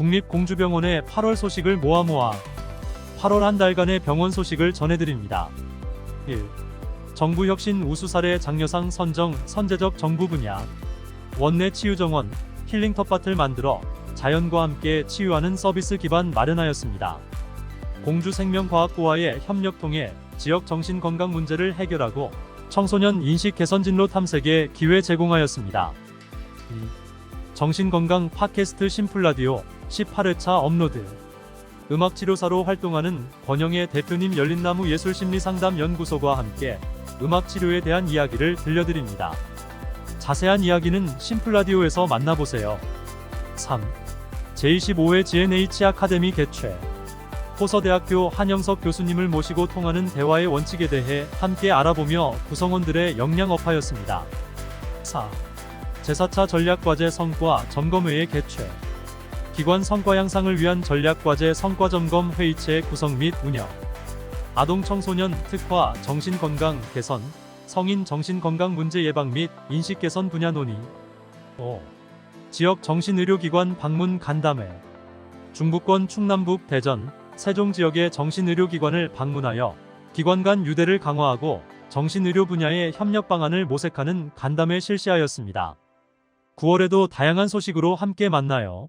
국립공주병원의 8월 소식을 모아 모아 8월 한 달간의 병원 소식을 전해드립니다. 1. 정부 혁신 우수 사례 장려상 선정 선제적 정부 분야 원내 치유정원 힐링 텃밭을 만들어 자연과 함께 치유하는 서비스 기반 마련하였습니다. 공주생명과학고와의 협력 통해 지역 정신건강 문제를 해결하고 청소년 인식 개선 진로 탐색에 기회 제공하였습니다. 2. 정신건강 팟캐스트 심플라디오 18회차 업로드 음악치료사로 활동하는 권영의 대표님 열린나무 예술심리상담연구소과 함께 음악치료에 대한 이야기를 들려드립니다. 자세한 이야기는 심플라디오에서 만나보세요. 3. 제25회 GNH 아카데미 개최 호서대학교 한영석 교수님을 모시고 통하는 대화의 원칙에 대해 함께 알아보며 구성원들의 역량업하였습니다. 4. 제4차 전략과제 성과 점검회의 개최 기관 성과 향상을 위한 전략과제 성과 점검 회의체 구성 및 운영 아동 청소년 특화 정신건강 개선 성인 정신건강 문제 예방 및 인식 개선 분야 논의 5. 지역 정신의료기관 방문 간담회 중부권 충남북 대전 세종 지역의 정신의료기관을 방문하여 기관 간 유대를 강화하고 정신의료 분야의 협력 방안을 모색하는 간담회 실시하였습니다. 9월에도 다양한 소식으로 함께 만나요.